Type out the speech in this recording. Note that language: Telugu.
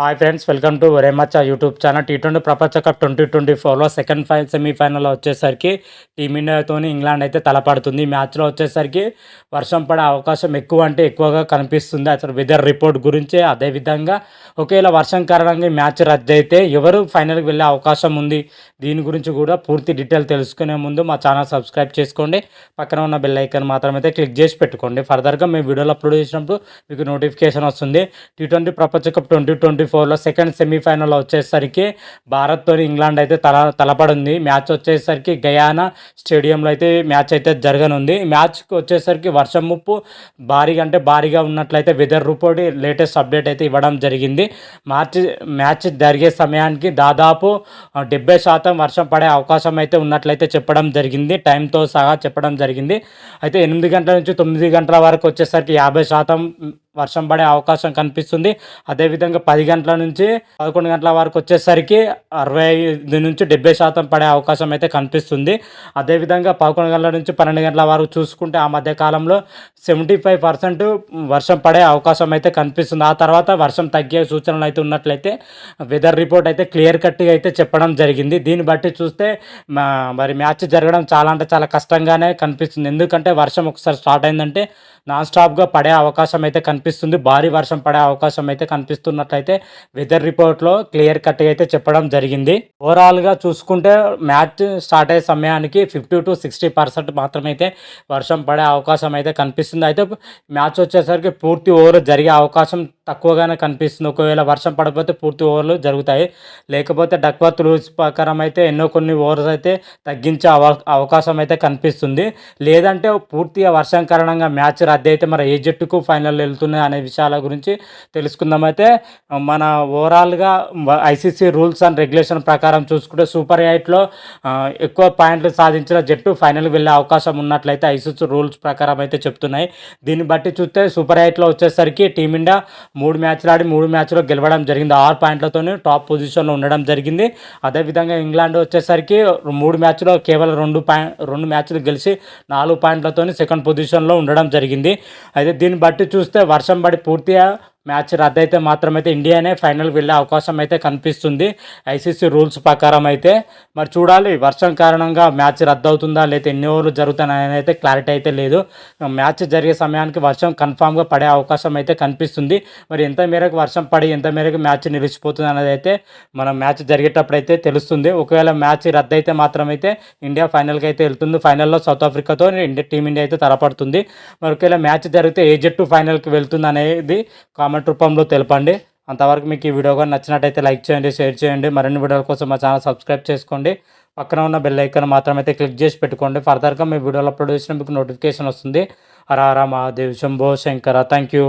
Hi friends welcome to a YouTube channel T twenty ప్రపంచ కప్ ట్వంటీ ట్వంటీ ఫోర్లో సెకండ్ ఫైనల్ సెమీఫైనల్ వచ్చేసరికి టీమిండియాతో ఇంగ్లాండ్ అయితే తలపడుతుంది. మ్యాచ్లో వచ్చేసరికి వర్షం పడే అవకాశం ఎక్కువ అంటే ఎక్కువగా కనిపిస్తుంది. అసలు వెదర్ రిపోర్ట్ గురించి అదేవిధంగా ఒకవేళ వర్షం కారణంగా మ్యాచ్ రద్దు అయితే ఎవరు ఫైనల్కి వెళ్ళే అవకాశం ఉంది? దీని గురించి కూడా పూర్తి డీటెయిల్ తెలుసుకునే ముందు మా ఛానల్ సబ్స్క్రైబ్ చేసుకోండి. పక్కన ఉన్న బెల్ ఐకాన్ మాత్రమైతే క్లిక్ చేసి పెట్టుకోండి. ఫర్దర్గా మేము వీడియోలు అప్లోడ్ చేసినప్పుడు మీకు నోటిఫికేషన్ వస్తుంది. టీ ట్వంటీ ప్రపంచ కప్ ట్వంటీ ట్వంటీ ట్వంటీ ఫోర్లో సెకండ్ సెమీఫైనల్ వచ్చేసరికి భారత్తో ఇంగ్లాండ్ అయితే తల తలపడింది. మ్యాచ్ వచ్చేసరికి గయానా స్టేడియంలో అయితే మ్యాచ్ అయితే జరగనుంది. మ్యాచ్కి వచ్చేసరికి వర్షం ముప్పు భారీగా అంటే భారీగా ఉన్నట్లయితే వెదర్ రిపోర్ట్ లేటెస్ట్ అప్డేట్ అయితే ఇవ్వడం జరిగింది. మార్చి మ్యాచ్ జరిగే సమయానికి దాదాపు డెబ్బై శాతం వర్షం పడే అవకాశం అయితే ఉన్నట్లయితే చెప్పడం జరిగింది. టైంతో సహా చెప్పడం జరిగింది. అయితే ఎనిమిది గంటల నుంచి తొమ్మిది గంటల వరకు వచ్చేసరికి యాభై శాతం వర్షం పడే అవకాశం కనిపిస్తుంది. అదేవిధంగా పది గంటల నుంచి పదకొండు గంటల వరకు వచ్చేసరికి అరవై ఐదు నుంచి డెబ్బై శాతం పడే అవకాశం అయితే కనిపిస్తుంది. అదేవిధంగా పదకొండు గంటల నుంచి పన్నెండు గంటల వరకు చూసుకుంటే ఆ మధ్య కాలంలో సెవెంటీ ఫైవ్ పర్సెంట్ వర్షం పడే అవకాశం అయితే కనిపిస్తుంది. ఆ తర్వాత వర్షం తగ్గే సూచనలు అయితే ఉన్నట్లయితే వెదర్ రిపోర్ట్ అయితే క్లియర్ కట్గా అయితే చెప్పడం జరిగింది. దీన్ని బట్టి చూస్తే మరి మ్యాచ్ జరగడం చాలా అంటే చాలా కష్టంగానే కనిపిస్తుంది. ఎందుకంటే వర్షం ఒకసారి స్టార్ట్ అయిందంటే నాన్ స్టాప్గా పడే అవకాశం అయితే కనిపిస్తుంది. భారీ వర్షం పడే అవకాశం అయితే కనిపిస్తున్నట్లయితే వెదర్ రిపోర్ట్లో క్లియర్ కట్గా అయితే చెప్పడం జరిగింది. ఓవరాల్గా చూసుకుంటే మ్యాచ్ స్టార్ట్ అయ్యే సమయానికి ఫిఫ్టీ టు సిక్స్టీ పర్సెంట్ మాత్రమైతే వర్షం పడే అవకాశం అయితే కనిపిస్తుంది. అయితే మ్యాచ్ వచ్చేసరికి పూర్తి ఓవర్ జరిగే అవకాశం తక్కువగానే కనిపిస్తుంది. ఒకవేళ వర్షం పడకపోతే పూర్తి ఓవర్లు జరుగుతాయి. లేకపోతే డక్వర్త్ రూల్స్ ప్రకారం అయితే ఎన్నో కొన్ని ఓవర్స్ అయితే తగ్గించే అవ అవకాశం అయితే కనిపిస్తుంది. లేదంటే పూర్తిగా వర్షం కారణంగా మ్యాచ్ రద్దు అయితే మరి ఏ జట్టుకు ఫైనల్ వెళ్తున్నాయి అనే విషయాల గురించి తెలుసుకుందాం అయితే. మన ఓవరాల్గా ఐసీసీ రూల్స్ అండ్ రెగ్యులేషన్ ప్రకారం చూసుకుంటే సూపర్ ఎయిట్లో ఎక్కువ పాయింట్లు సాధించిన జట్టు ఫైనల్ వెళ్ళే అవకాశం ఉన్నట్లయితే ఐసీసీ రూల్స్ ప్రకారం అయితే చెప్తున్నాయి. దీన్ని బట్టి చూస్తే సూపర్ ఎయిట్లో వచ్చేసరికి టీమిండియా మూడు మ్యాచ్లు ఆడి మూడు మ్యాచ్లో గెలవడం జరిగింది. ఆరు పాయింట్లతోనే టాప్ పొజిషన్లో ఉండడం జరిగింది. అదేవిధంగా ఇంగ్లాండ్ వచ్చేసరికి మూడు మ్యాచ్లో కేవలం రెండు పాయింట్ రెండు మ్యాచ్లు గెలిచి నాలుగు పాయింట్లతో సెకండ్ పొజిషన్లో ఉండడం జరిగింది. అయితే దీన్ని బట్టి చూస్తే వర్షం పడి పూర్తిగా మ్యాచ్ రద్దయితే మాత్రమైతే ఇండియానే ఫైనల్ వెళ్ళే అవకాశం అయితే కనిపిస్తుంది. ఐసీసీ రూల్స్ ప్రకారం అయితే మరి చూడాలి. వర్షం కారణంగా మ్యాచ్ రద్దు అవుతుందా లేదా ఎన్ని ఓవర్లు జరుగుతాయని అయితే క్లారిటీ అయితే లేదు. మ్యాచ్ జరిగే సమయానికి వర్షం కన్ఫామ్గా పడే అవకాశం అయితే కనిపిస్తుంది. మరి ఎంత మేరకు వర్షం పడి ఎంత మేరకు మ్యాచ్ నిలిచిపోతుంది అనేది అయితే మనం మ్యాచ్ జరిగేటప్పుడు అయితే తెలుస్తుంది. ఒకవేళ మ్యాచ్ రద్దు అయితే మాత్రమైతే ఇండియా ఫైనల్కి అయితే వెళ్తుంది. ఫైనల్లో సౌత్ ఆఫ్రికాతో ఇండియా టీమిండియా అయితే తలపడుతుంది. మరి ఒకవేళ మ్యాచ్ జరిగితే ఏ జట్టు ఫైనల్కి వెళ్తుంది అనేది కామెంట్ రూపంలో తెలపండి. అంతవరకు మీకు ఈ వీడియో కానీ నచ్చినట్టయితే లైక్ చేయండి షేర్ చేయండి. మరిన్ని వీడియోల కోసం మా ఛానల్ సబ్స్క్రైబ్ చేసుకోండి. పక్కన ఉన్న బెల్ ఐకాన్ మాత్రమైతే క్లిక్ చేసి పెట్టుకోండి. ఫర్దర్గా మీ వీడియోలు అప్లోడ్ చేసిన మీకు నోటిఫికేషన్ వస్తుంది. హర మహాదేవ్ శంభో శంకర. Thank you